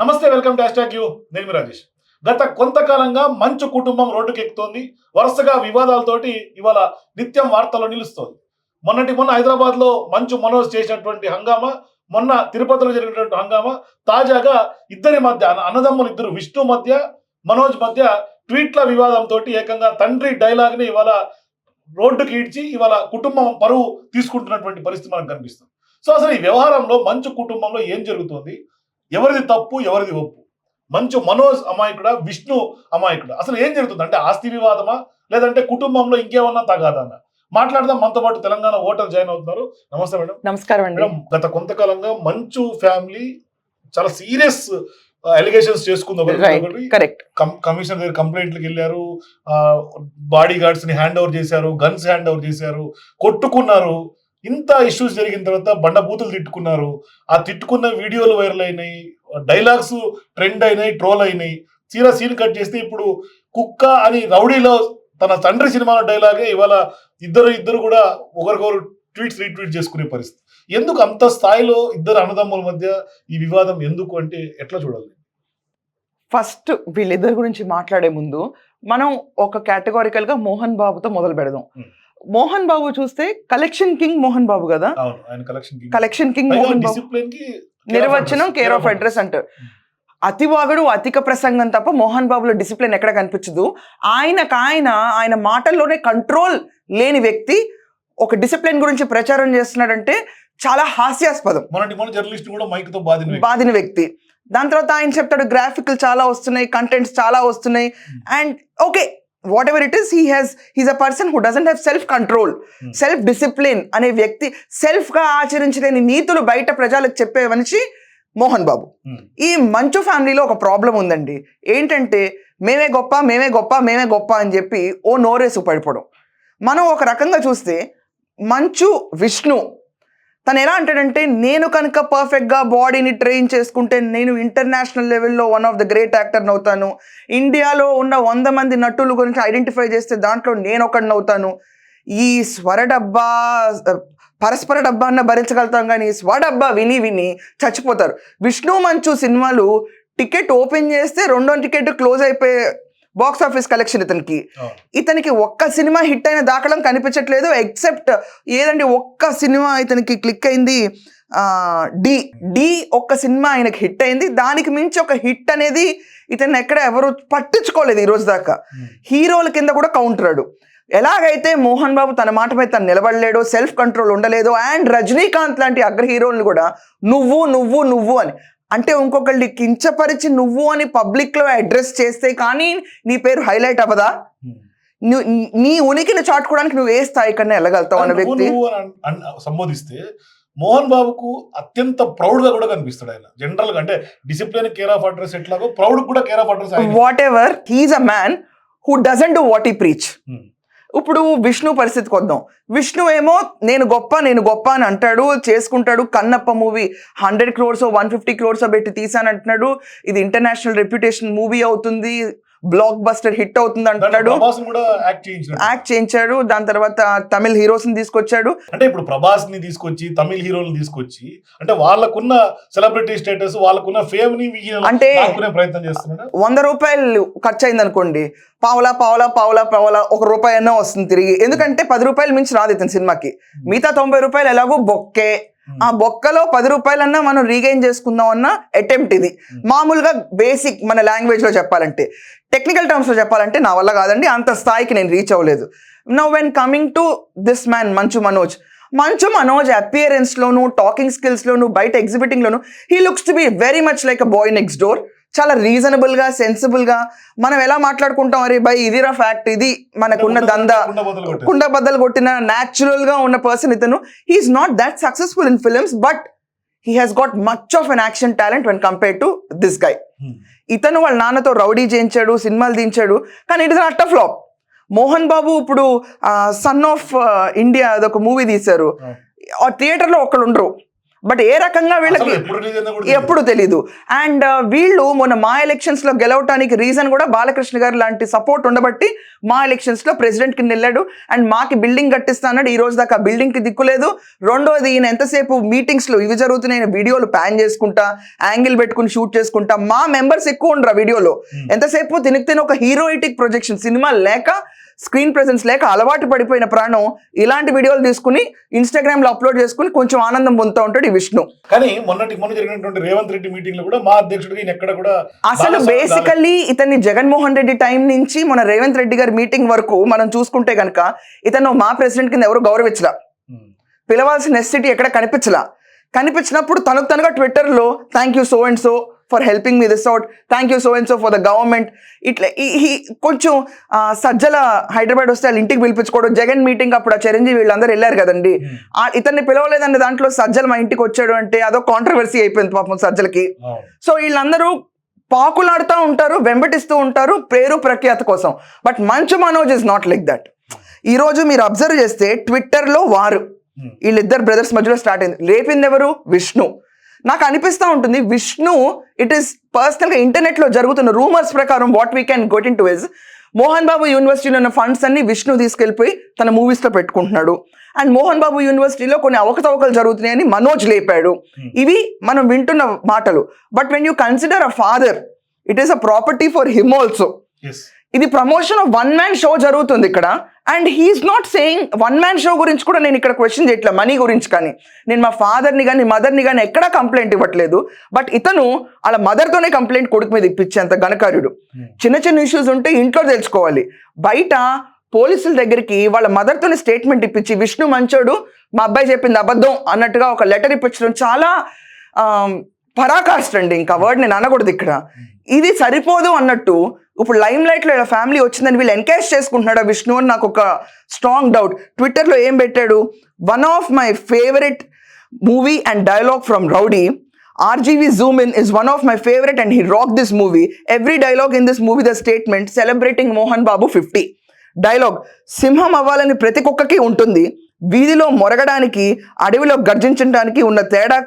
నమస్తే welcome to hash you. నేను రాజేష్. గత కొంతకాలంగా మంచు కుటుంబం రోడ్డుకెక్కుతోంది. వరుసగా వివాదాలతోటి ఇవాళ నిత్యం వార్తల్లో నిలుస్తోంది. మొన్నటి మొన్న హైదరాబాద్లో మంచు మనోజ్ చేసినటువంటి హంగామా మొన్న తిరుపతిలో జరిగినటువంటి హంగామా తాజాగా ఇద్దరి మధ్య అన్నదమ్ములు ఇద్దరు విష్ణు మధ్య మనోజ్ మధ్య ట్వీట్ల వివాదంతో ఏకంగా తండ్రి డైలాగ్ని ఇవాళ రోడ్డుకి ఈడ్చి ఇవాళ కుటుంబం పరువు తీసుకుంటున్నటువంటి పరిస్థితి మనకు కనిపిస్తుంది. సో అసలు ఈ వ్యవహారంలో మంచు కుటుంబంలో ఏం జరుగుతుంది? ఎవరిది తప్పు ఎవరిది ఒప్పు? మంచు మనోజ్ అమాయకుడా విష్ణు అమాయకుడా? అసలు ఏం జరుగుతుంది? అంటే ఆస్తి వివాదమా? లేదంటే కుటుంబంలో ఇంకేమన్నా తగాదన్నా మాట్లాడదాం మనతో పాటు తెలంగాణ ఓటర్ జాయిన్ అవుతున్నారు. నమస్తే మేడం. నమస్కారం మేడం గత కొంతకాలంగా మంచు ఫ్యామిలీ చాలా సీరియస్ అలిగేషన్స్ చేసుకుంది కమిషనర్ దగ్గర కంప్లైంట్లకు వెళ్ళారు. బాడీ గార్డ్స్ని హ్యాండ్ ఓవర్ చేశారు గన్స్ హ్యాండ్ ఓవర్ చేశారు కొట్టుకున్నారు. ఇంత ఇష్యూస్ జరిగిన తర్వాత బండబూతులు తిట్టుకున్నారు. ఆ తిట్టుకున్న వీడియోలు వైరల్ అయినాయి డైలాగ్స్ ట్రెండ్ అయినాయి ట్రోల్ అయినాయి. తీరా సీన్ కట్ చేస్తే ఇప్పుడు కుక్క అని రౌడీలో తన తండ్రి సినిమాలో డైలాగే ఇవాళ ఇద్దరు ఇద్దరు కూడా ఒకరికొకరు ట్వీట్స్ రీట్వీట్ చేసుకునే పరిస్థితి. ఎందుకు అంత స్థాయిలో ఇద్దరు అన్నదమ్ముల మధ్య ఈ వివాదం ఎందుకు అంటే ఎట్లా చూడాలి? ఫస్ట్ వీళ్ళిద్దరి గురించి మాట్లాడే ముందు మనం ఒక కేటగారికల్గా మోహన్ బాబుతో మొదలు పెడదాం. మోహన్ బాబు చూస్తే కలెక్షన్ కింగ్ మోహన్ బాబు కదా? Collection king. మోహన్ బాబు. నిర్వచనం కేర్ ఆఫ్ అడ్రస్ అంటారు. అతి వాగుడు అధిక ప్రసంగం తప్ప మోహన్ బాబులో డిసిప్లిన్ ఎక్కడ కనిపించదు. ఆయనకు ఆయన ఆయన మాటల్లోనే కంట్రోల్ లేని వ్యక్తి ఒక డిసిప్లిన్ గురించి ప్రచారం చేస్తున్నాడంటే చాలా హాస్యాస్పదం. జర్నలిస్ట్ కూడా మైక్తో బాధిన వ్యక్తి. బాధిన వ్యక్తి. దాని తర్వాత ఆయన చెప్తాడు గ్రాఫిక్లు చాలా వస్తున్నాయి కంటెంట్స్ చాలా వస్తున్నాయి. And okay whatever it is he has he's a person who doesn't have self control. Self discipline అనే వ్యక్తి సెల్ఫ్గా ఆచరించలేని నీతులు బయట ప్రజలకు చెప్పే మనిషి మోహన్ బాబు Hmm. ఈ మంచు ఫ్యామిలీలో ఒక ప్రాబ్లం ఉందండి ఏంటంటే మేమే గొప్ప మేమే గొప్ప మేమే గొప్ప అని చెప్పి ఓ నోరేసు పడిపోవడం మనం ఒక రకంగా చూస్తే మంచు విష్ణు తను ఎలా అంటాడంటే నేను కనుక పర్ఫెక్ట్గా బాడీని ట్రైన్ చేసుకుంటే నేను ఇంటర్నేషనల్ లెవెల్లో వన్ ఆఫ్ ద గ్రేట్ యాక్టర్ని అవుతాను ఇండియాలో ఉన్న వంద మంది నటుల గురించి ఐడెంటిఫై చేస్తే దాంట్లో నేను ఒకడిని అవుతాను. ఈ స్వర డబ్బా పరస్పర డబ్బా అన్న భరించగలుగుతాం కానీ ఈ స్వ డబ్బా విని విని చచ్చిపోతారు. విష్ణు మంచు సినిమాలు టికెట్ ఓపెన్ చేస్తే రెండో టికెట్ క్లోజ్ అయిపోయే బాక్స్ ఆఫీస్ కలెక్షన్ ఇతనికి. ఇతనికి ఒక్క సినిమా హిట్ అయిన దాఖలం కనిపించట్లేదు ఎక్సెప్ట్ ఏదండి ఒక్క సినిమా ఇతనికి క్లిక్ అయింది? డి. డి ఒక్క సినిమా ఆయనకి హిట్ అయింది. దానికి మించి ఒక హిట్ అనేది ఇతన్ని ఎక్కడ ఎవరు పట్టించుకోలేదు ఈ రోజు దాకా. హీరోల కింద కూడా కౌంటరాడు ఎలాగైతే మోహన్ బాబు తన మాట మీద తను నిలబడలేడు సెల్ఫ్ కంట్రోల్ ఉండలేదు అండ్ రజనీకాంత్ లాంటి అగ్ర హీరోలను కూడా నువ్వు నువ్వు నువ్వు అని అంటే ఇంకొకళ్ళని కించపరిచి నువ్వు అని పబ్లిక్లో అడ్రస్ చేస్తే కానీ నీ పేరు హైలైట్ అవ్వదా? Hmm. నీ ఉనికిని చాటుకోవడానికి నువ్వు ఏ స్థాయి కన్నా వెళ్ళగలుగుతావు అన్న వ్యక్తి? సంబోధిస్తే మోహన్ బాబుకు అత్యంత ప్రౌడ్గా కూడా కనిపిస్తాడు ఆయన. జనరల్గా అంటే డిసిప్లిన్ కేర్ ఆఫ్ అడ్రస్ ఎట్లాగో ప్రౌడ్ కూడా care of address whatever he's a man who doesn't do what he preach. ఇప్పుడు విష్ణు పరిస్థితికి వద్దాం. విష్ణు ఏమో నేను గొప్ప నేను గొప్ప అని అంటాడు చేసుకుంటాడు. Kannappa movie hundred crores one fifty crores పెట్టి తీసాను అంటున్నాడు ఇది ఇంటర్నేషనల్ రెప్యుటేషన్ మూవీ అవుతుంది. బ్లాక్ బస్టర్ హిట్ అవుతుంది అంటున్నాడు యాక్ట్ చేయించాడు. దాని తర్వాత తమిళ్ హీరోస్ని తీసుకొచ్చాడు. అంటే ఇప్పుడు ప్రభాస్ని తీసుకొచ్చి తమిళ హీరోలు తీసుకొచ్చి అంటే వాళ్ళకున్న సెలబ్రిటీ స్టేటస్ వాళ్ళకున్న ఫేమ్ని అంటే- ప్రయత్నం చేస్తున్నాడు? వంద రూపాయలు ఖర్చు అయింది అనుకోండి పావులా పావులా పావులా పావులా ఒక రూపాయి అన్నా వస్తుంది తిరిగి. ఎందుకంటే పది రూపాయలు మించి రాదు ఇతని సినిమాకి. మిగతా తొంభై రూపాయలు ఎలాగో బొక్కే. ఆ బొక్కలో పది రూపాయలన్నా మనం రీగైన్ చేసుకుందాం అన్న అటెంప్ట్ ఇది. మామూలుగా బేసిక్ మన లాంగ్వేజ్లో చెప్పాలంటే టెక్నికల్ టర్మ్స్లో చెప్పాలంటే నా వల్ల కాదండి అంత స్థాయికి నేను రీచ్ అవ్వలేదు. No when coming to this man Manchu Manoj Manchu Manoj appearance loan talking skills లోను బయట exhibiting loan he looks to be very much like a boy next door చాలా రీజనబుల్గా సెన్సిబుల్గా మనం ఎలా మాట్లాడుకుంటాం? అరే బై ఇదిరా ఫ్యాక్ట్ ఇది మనకున్న దందా. కుండ బద్దలు కొట్టిన న్యాచురల్గా ఉన్న పర్సన్ ఇతను he's not that successful in films but he has got much of an action talent when compare to this guy Hmm. ఇతను వాళ్ళ నాన్నతో రౌడీ చేయించాడు సినిమాలు దించాడు కానీ it is utter flop Mohan Babu ఇప్పుడు సన్ ఆఫ్ ఇండియా అదొక movie తీశారు. Oh. ఆ థియేటర్లో ఒకళ్ళు ఉండరు. బట్ ఏ రకంగా వీళ్ళకి ఎప్పుడు తెలీదు. అండ్ వీళ్ళు మొన్న మా ఎలక్షన్స్లో గెలవటానికి రీజన్ కూడా బాలకృష్ణ గారు లాంటి సపోర్ట్ ఉండబట్టి మా ఎలక్షన్స్లో ప్రెసిడెంట్కి వెళ్ళాడు అండ్ మాకి బిల్డింగ్ కట్టిస్తాన్నాడు ఈ రోజు దాకా బిల్డింగ్కి దిక్కులేదు రెండోది ఈయన ఎంతసేపు మీటింగ్స్లో ఇవి జరుగుతున్నాయి వీడియోలు ప్యాన్ చేసుకుంటా యాంగిల్ పెట్టుకుని షూట్ చేసుకుంటా. మా మెంబర్స్ ఎక్కువ ఉండరు వీడియోలో Hmm. ఎంతసేపు తినకు తిన ఒక హీరోయిటిక్ ప్రొజెక్షన్ సినిమా లేక స్క్రీన్ ప్రెసెన్స్ లేక అలవాటు పడిపోయిన ప్రాణం ఇలాంటి వీడియోలు తీసుకుని ఇన్స్టాగ్రామ్లో అప్లోడ్ చేసుకుని కొంచెం ఆనందం పొందుతూ ఉంటాడు ఈ విష్ణు కానీ మొన్నటి మొన్న జరిగినటువంటి రేవంత్ రెడ్డి మీటింగ్లో కూడా మా అధ్యక్షుడిగా ఈయన ఎక్కడ కూడా అసలు. బేసికల్లీ ఇతన్ని జగన్మోహన్ రెడ్డి టైం నుంచి మన రేవంత్ రెడ్డి గారి మీటింగ్ వరకు మనం చూసుకుంటే కనుక ఇతను మా ప్రెసిడెంట్ కింద ఎవరు గౌరవించలా. పిలవాల్సిన నెసిటీ ఎక్కడ కనిపించలా కనిపించినప్పుడు తనకు తనగా ట్విట్టర్లో thank you so and so for helping me this out thank you so and so for the government ఇట్లా ఈ కొంచెం సజ్జల హైదరాబాద్ వస్తే వాళ్ళ ఇంటికి పిలిపించుకోవడం జగన్ మీటింగ్ అప్పుడు ఆ చిరంజీవి వీళ్ళందరూ వెళ్ళారు కదండి. ఆ, ఇతన్ని పిలవలేదండి దాంట్లో సజ్జల మా ఇంటికి వచ్చాడు అంటే అదో కాంట్రవర్సీ అయిపోయింది పాపం సజ్జలకి. సో వీళ్ళందరూ పాకులాడుతూ ఉంటారు వెంబటిస్తూ ఉంటారు పేరు ప్రఖ్యాత కోసం. But Manchu Manoj is not like that ఈరోజు మీరు అబ్జర్వ్ చేస్తే ట్విట్టర్లో వారు. ఉమ్. వీళ్ళిద్దరు బ్రదర్స్ మధ్యలో స్టార్ట్ అయింది. లేపింది ఎవరు? విష్ణు. నాకు అనిపిస్తూ ఉంటుంది విష్ణు ఇట్ ఈస్ పర్సనల్గా ఇంటర్నెట్లో జరుగుతున్న రూమర్స్ ప్రకారం what we can got into is Mohan Babu యూనివర్సిటీలో ఉన్న ఫండ్స్ అన్ని విష్ణు తీసుకెళ్ళిపోయి తన మూవీస్లో పెట్టుకుంటున్నాడు అండ్ మోహన్ బాబు యూనివర్సిటీలో కొన్ని అవకతవకలు జరుగుతున్నాయని మనోజ్ లేపాడు Hmm. ఇవి మనం వింటున్న మాటలు but when you consider a father it is a property for him also. ఇది promotion of one man show జరుగుతుంది ఇక్కడ. And he's not saying one man show గురించి కూడా నేను ఇక్కడ క్వశ్చన్ చేయట్లే మనీ గురించి కానీ. నేను మా ఫాదర్ని కానీ మదర్ని కానీ ఎక్కడా కంప్లైంట్ ఇవ్వట్లేదు. బట్ ఇతను వాళ్ళ మదర్తోనే కంప్లైంట్ కొడుకు మీద ఇప్పించేంత ఘనకార్యుడు. ఉమ్. చిన్న చిన్న ఇష్యూస్ ఉంటే ఇంట్లో తెలుసుకోవాలి. బయట పోలీసుల దగ్గరికి వాళ్ళ మదర్తోనే స్టేట్మెంట్ ఇప్పించి విష్ణు మంచోడు మా అబ్బాయి చెప్పింది అబద్ధం అన్నట్టుగా ఒక లెటర్ ఇప్పించడం చాలా పరాకాష్ట అండి. ఇంకా వర్డ్ నేను అనకూడదు ఇక్కడ. ఇది సరిపోదు అన్నట్టు ఇప్పుడు లైమ్ లైట్లో ఇలా ఫ్యామిలీ వచ్చిందని వీళ్ళు ఎన్కరేజ్ చేసుకుంటున్నాడు విష్ణు అని నాకు ఒక స్ట్రాంగ్ డౌట్. ట్విట్టర్లో ఏం పెట్టాడు? One of my favourite movie and dialogue from Rowdy RGV zoom in is one of my favourite and he rock this movie every dialogue in this movie the statement celebrating Mohan Babu fifty dialogue సింహం అవ్వాలని ప్రతి కుక్కకి ఉంటుంది. వీధిలో మొరగడానికి అడవిలో గర్జించడానికి ఉన్న తేడా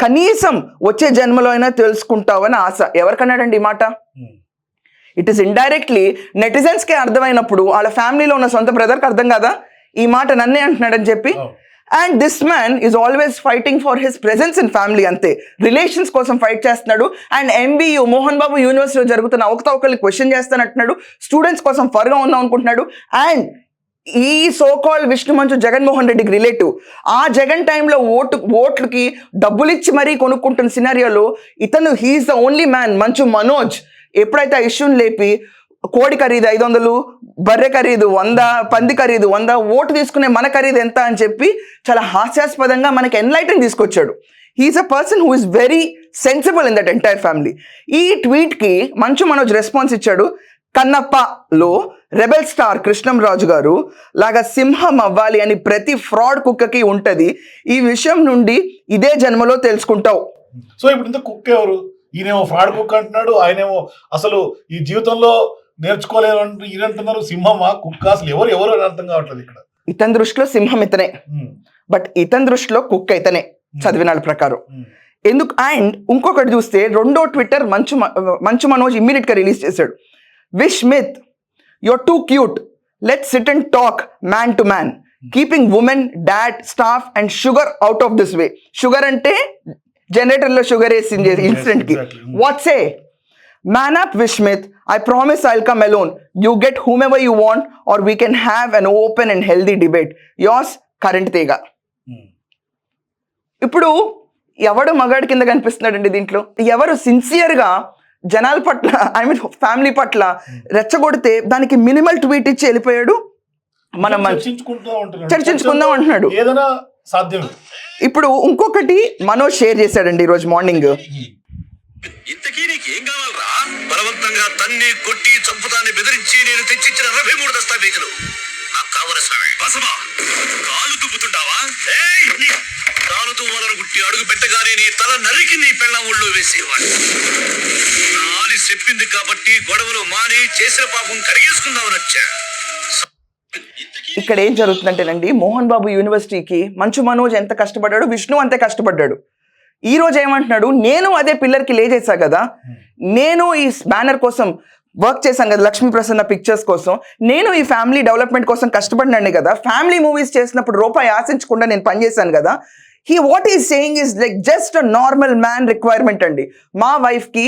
కనీసం వచ్చే జన్మలో అయినా తెలుసుకుంటావని ఆశ. ఎవరికన్నాడండి ఈ మాట? Hmm. ఇట్ ఈస్ ఇండైరెక్ట్లీ నెటిజన్స్కే అర్థమైనప్పుడు వాళ్ళ ఫ్యామిలీలో ఉన్న సొంత బ్రదర్కి అర్థం కదా? ఈ మాట నన్నే అంటున్నాడని చెప్పి. And this man is always fighting for his presence in family అంతే. రిలేషన్స్ కోసం ఫైట్ చేస్తున్నాడు. అండ్ ఎంబీయూ మోహన్ బాబు యూనివర్సిటీలో జరుగుతున్న అవకతవకల్ని క్వశ్చన్ చేస్తానంటున్నాడు. స్టూడెంట్స్ కోసం ఫర్గా ఉందాం అనుకుంటున్నాడు. అండ్ ఈ సోకాల్ విష్ణు మంచు జగన్మోహన్ రెడ్డికి రిలేటివ్ ఆ జగన్ టైంలో ఓటు ఓట్లకి డబ్బులు ఇచ్చి మరీ కొనుక్కుంటున్న సినారియోలో ఇతను he's the only man Manchu Manoj ఎప్పుడైతే ఆ ఇష్యూని లేపి కోడి ఖరీదు ఐదు వందలు బర్రె ఖరీదు వంద పంది ఖరీదు వంద ఓటు తీసుకునే మన ఖరీదు ఎంత అని చెప్పి చాలా హాస్యాస్పదంగా మనకి ఎన్లైటన్ తీసుకొచ్చాడు. He's a person who is very sensible in that entire family ఈ ట్వీట్కి మంచు మనోజ్ రెస్పాన్స్ ఇచ్చాడు. కన్నప్పలో రెబెల్ స్టార్ కృష్ణంరాజు గారు లాగా సింహం అవ్వాలి అని ప్రతి ఫ్రాడ్ కుక్కకి ఉంటుంది. ఈ విషయం నుండి ఇదే జన్మలో తెలుసుకుంటావు. సో ఇప్పుడు ఇంత కుక్క ఎవరు? ఈయనేమో ఫ్రాడ్ కుక్క అంటున్నాడు ఆయనేమో అసలు ఈ జీవితంలో నేర్చుకోలేదు అంటూ ఈయన అంటున్నారు సింహమా కుక్క అసలు ఎవరు ఎవరు అని అర్థం కావట్లేదు ఇక్కడ. ఇతని దృష్టిలో సింహం ఇతనే. బట్ ఇతని దృష్టిలో కుక్క ఇతనే చదివిన ప్రకారం. ఎందుకు అండ్ ఇంకొకటి చూస్తే రెండో ట్విట్టర్ మంచు మంచు మనోజ్ ఇమ్మీడియట్గా రిలీజ్ చేశాడు. Vishmith your too cute let sit and talk man to man. Keeping women dad staff and sugar out of this way. Sugar అంటే జనరేటర్లో షుగర్ వేసింది Yes, ఇన్సిడెంట్కి exactly. Mm. What's a man up Vishmith I promise I'll come alone you get whomever you want or we can have an open and healthy debate yours current తీగ. ఇప్పుడు ఎవడు మగాడి కింద కనిపిస్తున్నాడండి దీంట్లో? ఎవరు సిన్సియర్గా జనాల పట్ల ఐ మీన్ ఫ్యామిలీ పట్ల రెచ్చగొడితే దానికి మినిమల్ ట్వీట్ ఇచ్చి వెళ్ళిపోయాడు? మనం చర్చించుకుందాం అంటున్నాడు. ఏదైనా సాధ్యమే ఇప్పుడు ఇంకొకటి మనోజ్ షేర్ చేశాడండి ఈరోజు మార్నింగ్. ఇంతకీ నీకేం కావాలరా? బలవంతంగా తన్ని కొట్టి చంపుతాన్ని బెదిరించి నేను తెచ్చిచ్చిన నలభై మూడు దస్తావేజులు. నాకు కావలసినవే బసమా కాలు దుబ్బుతుంటావా? కాలు దువ్వాలను గుట్టి అడుగు పెట్టగానే నీ తల నరికి నీ పెళ్ళ ఒళ్ళు వేసేవాడు. నాలి చెప్పింది కాబట్టి గొడవలు మాని చేసిన పాపం కడిగేసుకుందామని వచ్చా. ఇక్కడ ఏం జరుగుతుందంటేనండి మోహన్ బాబు యూనివర్సిటీకి మంచు మనోజ్ ఎంత కష్టపడ్డాడు విష్ణు అంతే కష్టపడ్డాడు. ఈ రోజు ఏమంటున్నాడు నేను అదే పిల్లర్కి లేచేసా కదా నేను ఈ బ్యానర్ కోసం వర్క్ చేశాను కదా లక్ష్మీ ప్రసన్న పిక్చర్స్ కోసం నేను ఈ ఫ్యామిలీ డెవలప్మెంట్ కోసం కష్టపడినాను కదా ఫ్యామిలీ మూవీస్ చేసినప్పుడు రూపాయి ఆశించకుండా నేను పనిచేశాను కదా he what is saying is like just a normal man requirement అండి. మా వైఫ్కి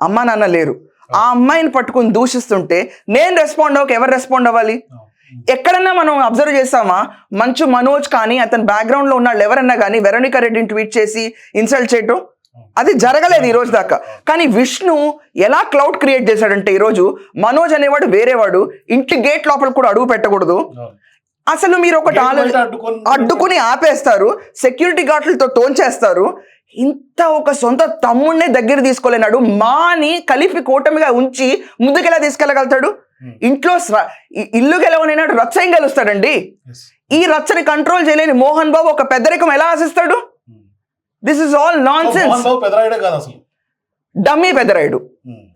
అమ్మా నాన్న లేరు. ఆ అమ్మాయిని పట్టుకుని దూషిస్తుంటే నేను రెస్పాండ్ అవ్వక ఎవరు రెస్పాండ్ అవ్వాలి? ఎక్కడన్నా మనం అబ్జర్వ్ చేసామా మంచు మనోజ్ కానీ అతని బ్యాక్గ్రౌండ్లో ఉన్న ఎవరన్నా కానీ వెరోనికా రెడ్డిని ట్వీట్ చేసి ఇన్సల్ట్ చేయటం? అది జరగలేదు ఈ రోజు దాకా. కానీ విష్ణు ఎలా క్లౌడ్ క్రియేట్ చేశాడంటే ఈ రోజు మనోజ్ అనేవాడు వేరేవాడు ఇంటి గేట్ లోపల కూడా అడుగు పెట్టకూడదు. అసలు మీరు ఒకటి ఆలోచన అడ్డుకుని ఆపేస్తారు సెక్యూరిటీ గార్డులతో తోంచేస్తారు. ఇంత ఒక సొంత తమ్ముడినే దగ్గర తీసుకోలేనాడు. మాని కలిపి కూటమిగా ఉంచి ముందుకెలా తీసుకెళ్ళగలుగుతాడు? ఇంట్లో స్వ- ఇ- ఇల్లు గెలవనైనాడు రచ్చం గెలుస్తాడండి. ఈ రచ్చని కంట్రోల్ చేయలేని మోహన్ బాబు ఒక పెద్దరికం ఎలా ఆశిస్తాడు? This is all nonsense dummy Peddarayudu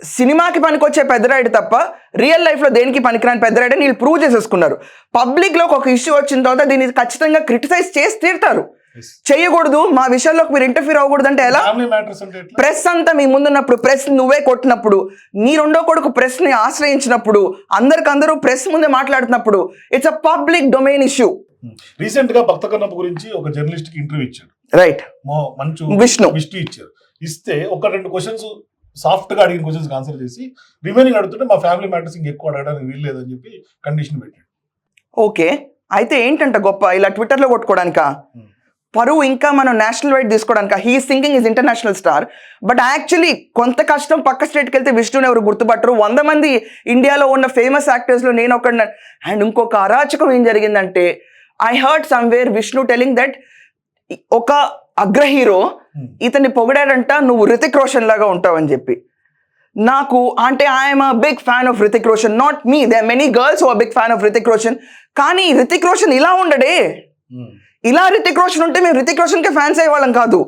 సినిమాకి పనికొచ్చే పెద్దరాయుడు తప్ప రియల్ లైఫ్లో దేనికి పనికిరాని పెద్దరాయుడు వీళ్ళు ప్రూవ్ చేసేసుకున్నారు. పబ్లిక్లో ఒక ఇష్యూ వచ్చిన తర్వాత దీన్ని ఖచ్చితంగా క్రిటిసైజ్ చేసి తీరుతారు. చేయకూడదు. మా విషయంలోకి మీరు ఇంటర్ఫీర్ అవ్వకూడదు అంటే ఎలా ప్రెస్ అంతా మీ ముందున్నప్పుడు ప్రెస్ నువ్వే కొట్టినప్పుడు నీ రెండో కొడుకు ప్రెస్ని ఆశ్రయించినప్పుడు అందరికందరూ ప్రెస్ ముందే మాట్లాడుతున్నప్పుడు it's a public domain issue రీసెంట్గా భక్త కన్నప్ప గురించి ఒక జర్నలిస్ట్కి ఇంటర్వ్యూ ఇచ్చాడు. రైట్ మంచు విష్ణు. విష్ణు ఇచ్చారు. ఇస్తే ఒక రెండు క్వశ్చన్స్ సాఫ్ట్గా అడిగిన క్వశ్చన్స్ ఆన్సర్ చేసి రిమైనింగ్ అడుగుతుంటే మా ఫ్యామిలీ మ్యాటర్స్ ఇంకెక్కువ అడగడానికి వీల్లేదని చెప్పి కండిషన్ పెట్టాడు. ఓకే అయితే ఏంటంట గొప్ప? ఇలా ట్విట్టర్లో కొట్టుకోవడానికా? Hmm. పరువు ఇంకా మనం national wide తీసుకోవడానిక he thinking is international star. But actually కొంత కష్టం పక్క స్టేట్కి వెళ్తే విష్ణుని ఎవరు గుర్తుపట్టరు. వంద మంది ఇండియాలో ఉన్న ఫేమస్ యాక్టర్స్లో నేను ఒక అండ్ ఇంకొక అరాచకం ఏం జరిగిందంటే I heard somewhere Vishnu telling that ఒక అగ్ర హీరో Hmm. ఇతన్ని పొగిడాడంట నువ్వు రితిక్ రోషన్ లాగా ఉంటావని చెప్పి. నాకు అంటే I'm a big fan of Hrithik Roshan not me they many girls are big fan of Hrithik Roshan. కానీ రితిక్ రోషన్ ఇలా ఉండడే. ఇలా రితిక్ రోషన్ ఉంటే మేము రితిక్ రోషన్కి ఫ్యాన్స్ అయ్యేవాళ్ళం కాదు.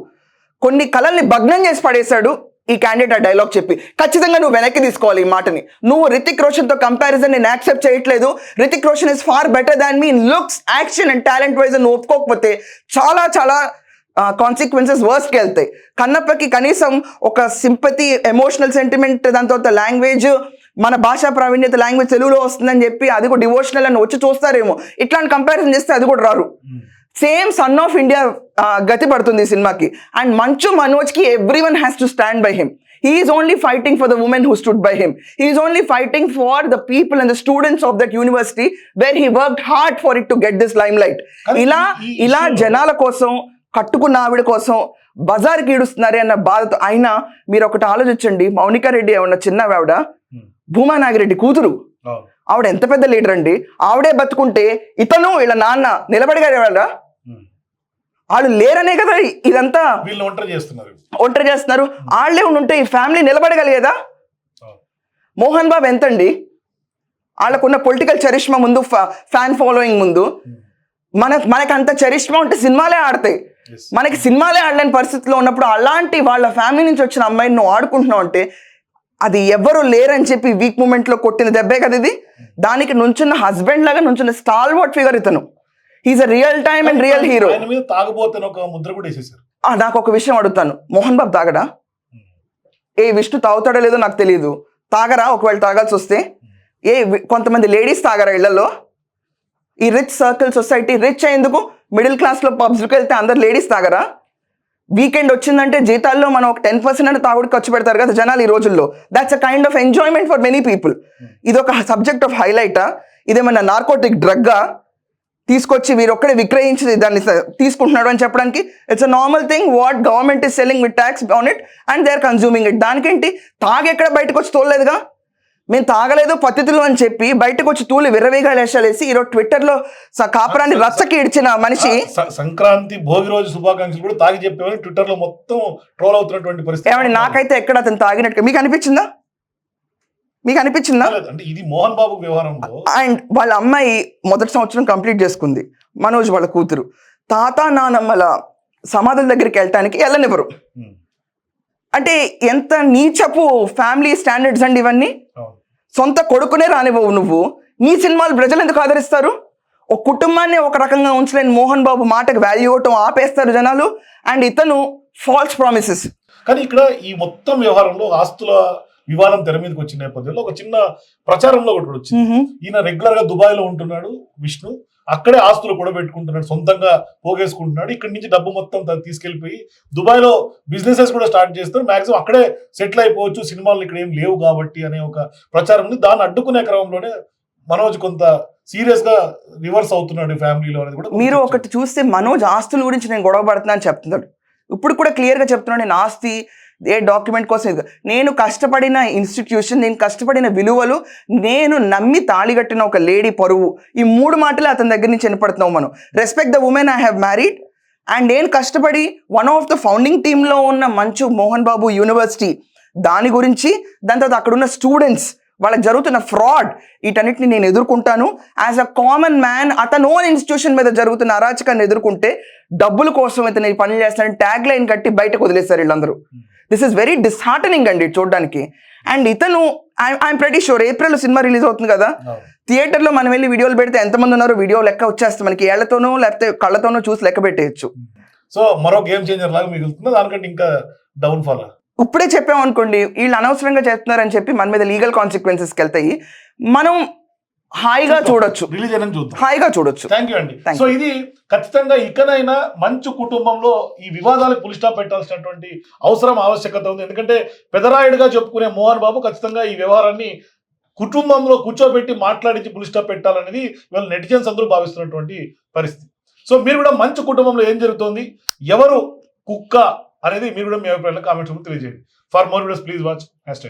కొన్ని కళల్ని భగ్నం చేసి పడేశాడు ఈ క్యాండిడేట్ ఆ డైలాగ్ చెప్పి. ఖచ్చితంగా నువ్వు వెనక్కి తీసుకోవాలి ఈ మాటని. నువ్వు రితిక్ రోషన్తో కంపారిజన్ నేను యాక్సెప్ట్ చేయట్లేదు. Hrithik Roshan is far better than me looks action and talent wise నువ్వు ఒప్పుకోకపోతే చాలా చాలా కాన్సిక్వెన్సెస్ వర్స్ట్కి వెళ్తాయి. కన్నప్పకి కనీసం ఒక సింపతి ఎమోషనల్ సెంటిమెంట్ దాని తర్వాత లాంగ్వేజ్ మన భాషా ప్రావీణ్యత లాంగ్వేజ్ తెలుగులో వస్తుందని చెప్పి అది కూడా డివోషనల్ అని వచ్చి చూస్తారేమో. ఇట్లాంటి కంపారిజన్ చేస్తే అది కూడా రారు. సేమ్ సన్ ఆఫ్ ఇండియా గతి పడుతుంది ఈ సినిమాకి. And Manchu మనోజ్కి everyone has to stand by him he's only fighting for the women who stood by him he's only fighting for the people and the students of that university where he work hard for it to get this limelight ఇలా ఇలా జనాల కోసం కట్టుకున్న ఆవిడ కోసం బజార్కి ఈడుస్తున్నారే అన్న బాధతో అయినా మీరు ఒకటి ఆలోచించండి. మౌనికా రెడ్డి ఏమన్నా చిన్న ఆవిడ? భూమా నాగిరెడ్డి కూతురు. ఆవిడ ఎంత పెద్ద లీడర్ అండి? ఆవిడే బతుకుంటే ఇతను వీళ్ళ నాన్న నిలబడగలరా Hmm. వాళ్ళు లేరనే కదా ఇదంతా. వీళ్ళు ఒంటరి చేస్తున్నారు. ఒంటరి చేస్తున్నారు. వాళ్ళే ఉంటే ఈ ఫ్యామిలీ నిలబడగలిగేదా. మోహన్ బాబు ఎంతండి? వాళ్ళకున్న పొలిటికల్ చరిష్మా ముందు ఫ్యాన్ ఫాలోయింగ్ ముందు. మన మనకి అంత చరిష్మా ఉంటే సినిమాలే ఆడతాయి. మనకి సినిమాలే ఆడలేని పరిస్థితిలో ఉన్నప్పుడు అలాంటి వాళ్ళ ఫ్యామిలీ నుంచి వచ్చిన అమ్మాయిని నువ్వు ఆడుకుంటున్నావు అంటే అది ఎవ్వరు లేరని చెప్పి వీక్ మూమెంట్లో కొట్టిన దెబ్బే కదా ఇది. దానికి నుంచున్న హస్బెండ్ లాగా నుంచున్న స్టాల్ వర్డ్ ఫిగర్ ఇతను. He's a real time and real hero ఆయన మీద తాగబోతే ఒక ముద్ర కూడా వేసేసారు నాకు ఒక విషయం అడుగుతాను. మోహన్ బాబు తాగడా? ఏ విష్ణు తాగుతాడో లేదో నాకు తెలియదు తాగరా? ఒకవేళ తాగాల్సి వస్తే. ఏ కొంతమంది లేడీస్ తాగరా ఇళ్ళలో? ఈ రిచ్ సర్కిల్ సొసైటీ రిచ్ అయ్యేందుకు మిడిల్ క్లాస్లో పబ్స్కి వెళ్తే అందరు లేడీస్ తాగరా? వీకెండ్ వచ్చిందంటే జీతాల్లో మనం ఒక టెన్ పర్సెంట్ అని తాగుడు ఖర్చు పెడతారు కదా జనాలు ఈ రోజుల్లో. That's a kind of enjoyment for many people ఇది ఒక సబ్జెక్ట్ ఆఫ్ హైలైటా ఇదేమన్నా నార్కోటిక్ డ్రగ్గా తీసుకొచ్చి వీరు ఒక్కడే విక్రయించి దాన్ని తీసుకుంటున్నాడు అని చెప్పడానికి it's a normal thing what government is selling with tax on it and they are consuming it దానికేంటి? తాగి ఎక్కడ బయటకు వచ్చి తోలలేదుగా? మేము తాగలేదు పద్ధతులు అని చెప్పి బయటకు వచ్చి తూలి విర్రవేగాలు వేసాలేసి ఈరోజు ట్విట్టర్లో స- కాపురాన్ని రచ్చకి ఇడిచిన మనిషి సంక్రాంతి భోగి రోజు శుభాకాంక్షలు కూడా తాగి చెప్పేవని ట్విట్టర్లో మొత్తం ట్రోల్ అవుతున్నటువంటి పరిస్థితి. ఏమండి నాకైతే ఎక్కడ అతను తాగినట్టు మీకు అనిపించిందా? మీకు అనిపించిందా అంటే ఇది మోహన్ బాబు వ్యవహారంలో. అండ్ వాళ్ళ అమ్మాయి మొదటి సంవత్సరం కంప్లీట్ చేసుకుంది. మనోజ్ వాళ్ళ కూతురు. తాత నానమ్మల సమాధుల దగ్గరికి వెళ్ళటానికి వెళ్ళనివ్వరు అంటే ఎంత నీచపు ఫ్యామిలీ స్టాండర్డ్స్ అండి ఇవన్నీ? సొంత కొడుకునే రానివ్వవు నువ్వు. నీ సినిమాలు ప్రజలు ఎందుకు ఆదరిస్తారు? ఒక కుటుంబాన్ని ఒక రకంగా ఉంచలేని మోహన్ బాబు మాటకు వాల్యూ ఇవ్వటం ఆపేస్తారు జనాలు. అండ్ ఇతను ఫాల్స్ ప్రామిసెస్ కానీ ఇక్కడ ఈ మొత్తం వ్యవహారంలో ఆస్తుల వివాదం తెర మీదకి వచ్చిన నేపథ్యంలో ఒక చిన్న ప్రచారంలో ఒకటి వచ్చింది. ఈయన రెగ్యులర్గా దుబాయ్లో ఉంటున్నాడు విష్ణు. అక్కడే ఆస్తులు కూడా పెట్టుకుంటున్నాడు సొంతంగా పోగేసుకుంటున్నాడు. ఇక్కడి నుంచి డబ్బు మొత్తం తను తీసుకెళ్ళిపోయి దుబాయ్లో బిజినెసెస్ కూడా స్టార్ట్ చేస్తారు. మాక్సిమం అక్కడే సెటిల్ అయిపోవచ్చు. సినిమాలు ఇక్కడ ఏం లేవు కాబట్టి అనే ఒక ప్రచారం ఉంది. దాన్ని అడ్డుకునే క్రమంలోనే మనోజ్ కొంత సీరియస్గా రివర్స్ అవుతున్నాడు ఫ్యామిలీలో అనేది కూడా మీరు ఒకటి చూస్తే మనోజ్ ఆస్తుల గురించి నేను గొడవ పడుతున్నా అని చెప్తున్నాడు. ఇప్పుడు కూడా క్లియర్గా చెప్తున్నాడు నేను ఆస్తి ఏ డాక్యుమెంట్ కోసం ఇది? నేను కష్టపడిన ఇన్స్టిట్యూషన్ నేను కష్టపడిన విలువలు నేను నమ్మి తాళిగట్టిన ఒక లేడీ పరువు. ఈ మూడు మాటలు అతని దగ్గర నుంచి వినపడుతున్నాం మనం. Respect the women I have married and నేను కష్టపడి వన్ ఆఫ్ ద ఫౌండింగ్ టీంలో ఉన్న మంచు మోహన్ బాబు యూనివర్సిటీ దాని గురించి దాని తర్వాత అక్కడ ఉన్న స్టూడెంట్స్ వాళ్ళకి జరుగుతున్న ఫ్రాడ్ వీటన్నిటిని నేను ఎదుర్కొంటాను. యాజ్ అ కామన్ మ్యాన్ అతను ఓన్ ఇన్స్టిట్యూషన్ మీద జరుగుతున్న అరాచకాన్ని ఎదుర్కొంటే డబ్బుల కోసం ఇతను పని పనులు చేస్తానని ట్యాగ్ లైన్ కట్టి బయటకు వదిలేస్తారు వీళ్ళందరూ. Hmm. This is very disheartening అండి చూడడానికి. అండ్ ఇతను I'm pretty sure April cinema release అవుతుంది కదా. థియేటర్లో మనం వెళ్ళి వీడియోలు పెడితే ఎంతమంది ఉన్నారో వీడియో లెక్క వచ్చేస్తుంది మనకి. ఏళ్ళతోనో లేకపోతే కళ్ళతోనో చూసి లెక్క పెట్టేయచ్చు. సో మరో గేమ్ చేంజర్ లాగా మిగులుతుంది? దానికంటే ఇంకా డౌన్ ఫాల్ ఇప్పుడే చెప్పామనుకోండి వీళ్ళు అనవసరంగా చేస్తున్నారని చెప్పి మన మీద లీగల్ కాన్సిక్వెన్సెస్కి వెళ్తాయి. మనం హాయిగా చూడొచ్చు. రిలీజ్ అయినా చూద్దాం. హాయిగా చూడొచ్చు. థ్యాంక్ యూ అండి సో ఇది ఖచ్చితంగా ఇకనైనా మంచు కుటుంబంలో ఈ వివాదాలకు పులి స్టాప్ పెట్టాల్సినటువంటి అవసరం ఆవశ్యకత ఉంది. ఎందుకంటే పెదరాయుడుగా చెప్పుకునే మోహన్ బాబు ఖచ్చితంగా ఈ వ్యవహారాన్ని కుటుంబంలో కూర్చోబెట్టి మాట్లాడించి పులి స్టాప్ పెట్టాలనేది ఇవాళ నెటిజన్స్ అందరూ భావిస్తున్నటువంటి పరిస్థితి. సో మీరు కూడా మంచు కుటుంబంలో ఏం జరుగుతోంది? ఎవరు కుక్క అనేది మీరు కూడా మీ అభిప్రాయంలో కామెంట్స్ తెలియజేయండి. For more videos please watch hash